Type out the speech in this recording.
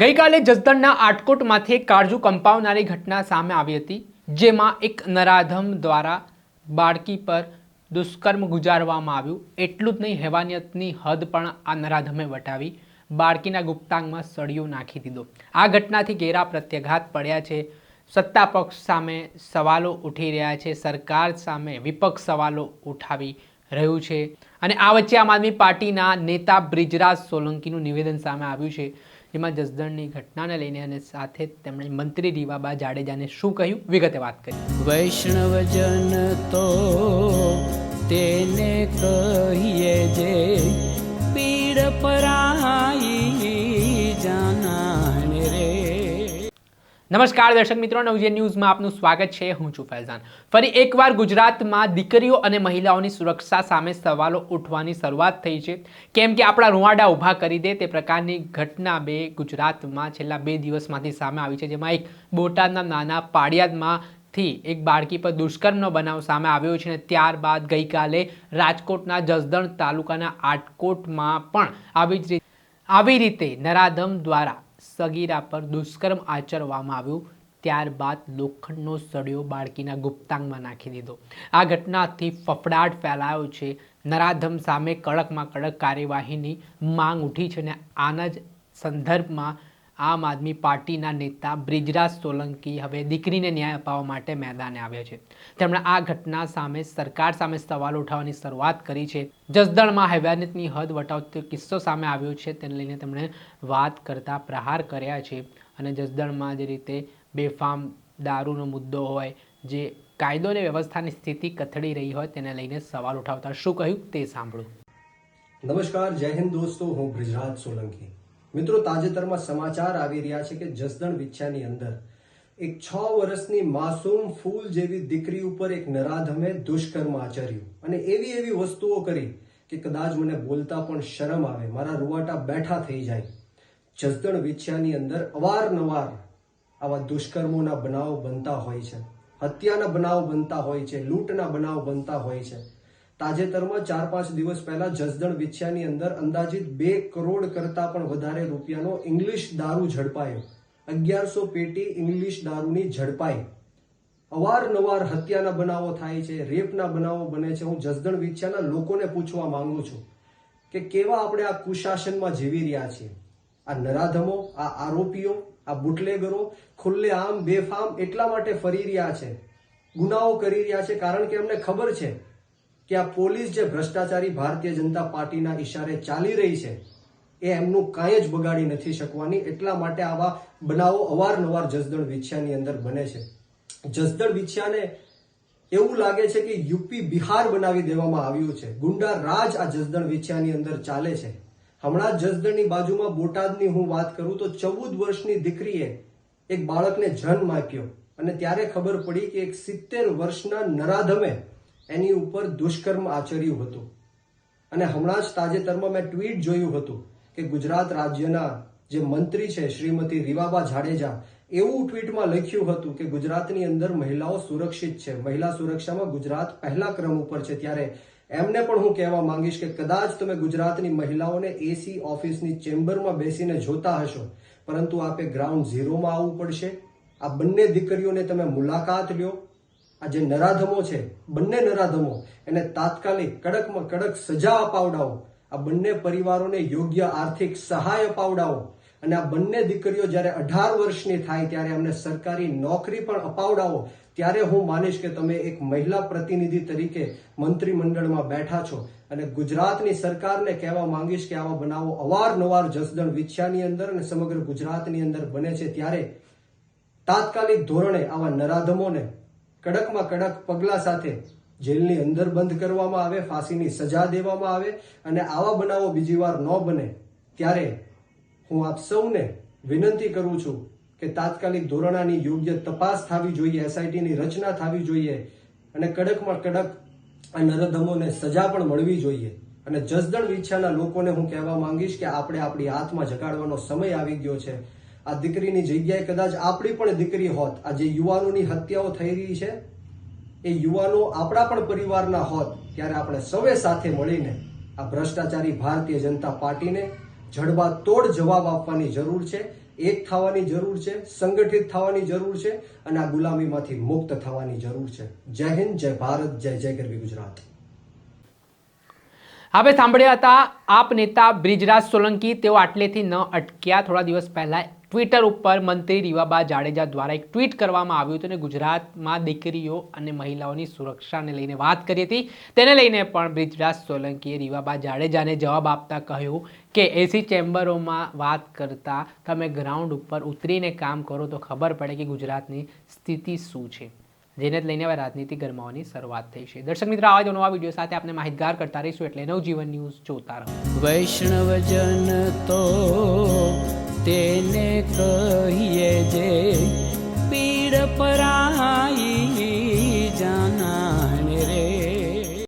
ગઈકાલે જસદણના આટકોટમાંથી કાળજુ કંપાવનારી ઘટના સામે આવી હતી, જેમાં એક નરાધમ દ્વારા બાળકી પર દુષ્કર્મ ગુજારવામાં આવ્યું. એટલું જ નહીં, હેવાનિયતની હદ પણ આ નરાધમે વટાવી. બાળકીના ગુપ્તાંગમાં સળિયો નાખી દીધો. આ ઘટનાથી ઘેરા પ્રત્યાઘાત પડ્યા છે. સત્તા પક્ષ સામે સવાલો ઉઠી રહ્યા છે. સરકાર સામે વિપક્ષ સવાલો ઉઠાવી રહ્યું છે. અને આ વચ્ચે આમ આદમી પાર્ટીના નેતા બ્રિજરાજ સોલંકીનું નિવેદન સામે આવ્યું છે. જેમાં જસદણની ઘટનાને લઈને અને સાથે તેમણે મંત્રી રીવાબા જાડેજાને શું કહ્યું? વિગતે વાત કરી વૈષ્ણવજન તો તેને કહીએ જે પીડ પરાઈ નમસ્કાર દર્શક મિત્રો નવજે ન્યૂઝમાં આપનું સ્વાગત છે. હું છું ફૈઝાન. ફરી એકવાર ગુજરાતમાં દીકરીઓ અને મહિલાઓની સુરક્ષા સામે સવાલો ઉઠવાની શરૂઆત થઈ છે. કેમ કે આપણા રૂવાડા ઊભા કરી દે તે પ્રકારની ઘટના બે ગુજરાતમાં છેલ્લા બે દિવસમાંથી સામે આવી છે. જેમાં એક બોટાદના નાના પાડિયાદમાંથી એક બાળકી પર દુષ્કર્મનો બનાવ સામે આવ્યો છે અને ત્યારબાદ ગઈકાલે રાજકોટના જસદણ તાલુકાના આટકોટમાં પણ આવી જ રીતે આવી રીતે નરાધમ દ્વારા સગીરા પર દુષ્કર્મ આચરવામાં આવ્યું, ત્યારબાદ લોખંડનો સળિયો બાળકીના ગુપ્તાંગમાં નાખી દીધો. આ ઘટનાથી ફફડાટ ફેલાયો છે. નરાધમ સામે કડકમાં કડક કાર્યવાહીની માંગ ઉઠી છે અને આના જ સંદર્ભમાં આમ આદમી પાર્ટીના નેતા બ્રિજરાજ સોલંકી હવે દીકરીને ન્યાય અપાવવા માટે મેદાને આવ્યા છે. તેમણે આ ઘટના સામે સરકાર સામે સવાલ ઉઠાવવાની શરૂઆત કરી છે. જસદણમાં હૈવાનિયતની હદ વટાવતો કિસ્સો સામે આવ્યો છે. તેને લઈને તેમણે વાત કરતા પ્રહાર કર્યા છે અને જસદણમાં જે રીતે બેફામ દારૂનો મુદ્દો હોય, જે કાયદો અને વ્યવસ્થાની સ્થિતિ કથળી રહી હોય તેને લઈને સવાલ ઉઠાવતા શું કહ્યું તે સાંભળો. નમસ્કાર, જય હિન્દ દોસ્તો, હું બ્રિજરાજ સોલંકી. મિત્રો, તાજેતરમાં સમાચાર આવી રહ્યા છે કે જસદણ વિછ્યાની અંદર એક છ વર્ષની માસૂમ ફૂલ જેવી દીકરી ઉપર એક નરાધમે દુષ્કર્મ આચર્યું. અને એવી એવી વસ્તુઓ કરી કે કદાચ મને બોલતા પણ શરમ આવે, મારા રૂવાટા બેઠા થઈ જાય. જસદણ વિછ્યાની અંદર અવારનવાર આવા દુષ્કર્મોના બનાવ બનતા હોય છે. હત્યાના બનાવ બનતા હોય છે, લૂંટના બનાવ બનતા હોય છે. તાજેતરમાં ચાર પાંચ દિવસ પહેલા જસદણ વિછ્યાની અંદર અંદાજિત બે કરોડ કરતા પણ વધારે રૂપિયાનો ઇંગ્લિશ દારૂ ઝડપાયો. અગિયારસો પેટી ઇંગ્લિશ દારૂની ઝડપાઈ. અવારનવાર હત્યાના બનાવો થાય છે, રેપના બનાવો બને છે. હું જસદણ વિછ્યાના લોકોને પૂછવા માંગુ છું કે કેવા આપણે આ કુશાસનમાં જીવી રહ્યા છીએ? આ નરાધમો, આ આરોપીઓ, આ બુટલેગરો ખુલ્લે આમ બેફામ એટલા માટે ફરી રહ્યા છે, ગુનાઓ કરી રહ્યા છે, કારણ કે એમને ખબર છે કે આ પોલીસ જે ભ્રષ્ટાચારી ભારતીય જનતા પાર્ટીના ઈશારે ચાલી રહી છે, એ એમનું કાંઈ જ બગાડી નથી શકવાની. એટલા માટે આવા બનાવો અવારનવાર જસદણ વિછિયાની અંદર બને છે. જસદણ વિછિયાને એવું લાગે છે કે યુપી બિહાર બનાવી દેવામાં આવ્યું છે. ગુંડા રાજ આ જસદણ વિછિયાની અંદર ચાલે છે. હમણાં જસદણની બાજુમાં બોટાદની હું વાત કરું તો ચૌદ વર્ષની દીકરીએ એક બાળકને જન્મ આપ્યો. અને ત્યારે ખબર પડી કે એક સિત્તેર વર્ષના નરાધમે એની ઉપર દુષ્કર્મ આચર્યું હતું. અને હમણાં જ તાજેતરમાં મેં ટ્વીટ જોયું હતું કે ગુજરાત રાજ્યના જે મંત્રી છે શ્રીમતી રીવાબા જાડેજા, એવું ટ્વીટમાં લખ્યું હતું કે ગુજરાતની અંદર મહિલાઓ સુરક્ષિત છે. મહિલા સુરક્ષામાં ગુજરાત પહેલા ક્રમ ઉપર છે. ત્યારે એમને પણ હું કહેવા માંગીશ કે કદાચ તમે ગુજરાતની મહિલાઓને એસી ઓફિસની ચેમ્બરમાં બેસીને જોતા હશો, પરંતુ આપે ગ્રાઉન્ડ ઝીરોમાં આવવું પડશે. આ બંને દીકરીઓને તમે મુલાકાત લ્યો આ જે નરાધમો છે, બંને નરાધમો, એને તાત્કાલિક કડકમાં કડક સજા અપાવડાવો. આ બંને પરિવારોને યોગ્ય આર્થિક સહાય અપાવડાવો. અને આ બંને દીકરીઓ જ્યારે અઢાર વર્ષની થાય ત્યારે અમને સરકારી નોકરી પણ અપાવડાવો. ત્યારે હું માનીશ કે તમે એક મહિલા પ્રતિનિધિ તરીકે મંત્રીમંડળમાં બેઠા છો. અને ગુજરાતની સરકારને કહેવા માંગીશ કે આવા બનાવો અવારનવાર જસદણ વિછ્યાની અંદર અને સમગ્ર ગુજરાતની અંદર બને છે. ત્યારે તાત્કાલિક ધોરણે આવા નરાધમોને કડકમાં કડક પગલા સાથે જેલની અંદર બંધ કરવામાં આવે, ફાંસીની સજા દેવામાં આવે અને આવા બનાવો બીજી વાર ન બને, ત્યારે હું આપ સૌને વિનંતી કરું છું કે તાત્કાલિક ધોરણાની યોગ્ય તપાસ થવી જોઈએ, એસઆઈટીની રચના થવી જોઈએ અને કડકમાં કડક આ નરધમોને સજા પણ મળવી જોઈએ. અને જસદણ વિછાના લોકોને હું કહેવા માંગીશ કે આપણે આપણી હાથમાં જગાડવાનો સમય આવી ગયો છે. આ દીકરીની જગ્યાએ કદાચ આપણી પણ દીકરી હોત, આ જે યુવાનોની હત્યાઓ થઈ રહી છે, એ યુવાનો આપણા પણ પરિવારના હોત, ત્યારે આપણે સૌએ સાથે મળીને આ ભ્રષ્ટાચારી ભારતીય જનતા પાર્ટીને જડબા તોડ જવાબ આપવાની જરૂર છે, એક થવાની જરૂર છે, સંગઠિત થવાની જરૂર છે અને આ ગુલામીમાંથી મુક્ત થવાની જરૂર છે. જય હિન્દ, જય ભારત, જય જય ગરવી ગુજરાત. હવે સાંભળ્યા હતા આપ નેતા બ્રિજરાજ સોલંકી. તેઓ આટલેથી ન અટક્યા. થોડા દિવસ પહેલા ટ્વિટર ઉપર મંત્રી રીવાબા જાડેજા દ્વારા એક ટ્વીટ કરવામાં આવ્યું હતું અને ગુજરાતમાં દીકરીઓ અને મહિલાઓની સુરક્ષાને લઈને વાત કરી હતી. તેને લઈને પણ બ્રિજરાજ સોલંકીએ રીવાબા જાડેજાને જવાબ આપતા કહ્યું કે, એસી ચેમ્બરોમાં વાત કરતા તમે ગ્રાઉન્ડ ઉપર ઉતરીને કામ કરો તો ખબર પડે કે ગુજરાતની સ્થિતિ શું છે. જેને લઈને હવે રાજનીતિ ગરમાવાની શરૂઆત થઈ છે. દર્શક મિત્રો, આવા જ નવા વીડિયો સાથે આપણે માહિતગાર કરતા રહીશું એટલે નવજીવન ન્યૂઝ જોતા રહો. વૈષ્ણવજન તો તેને કહીએ જે પીડ પરાઈ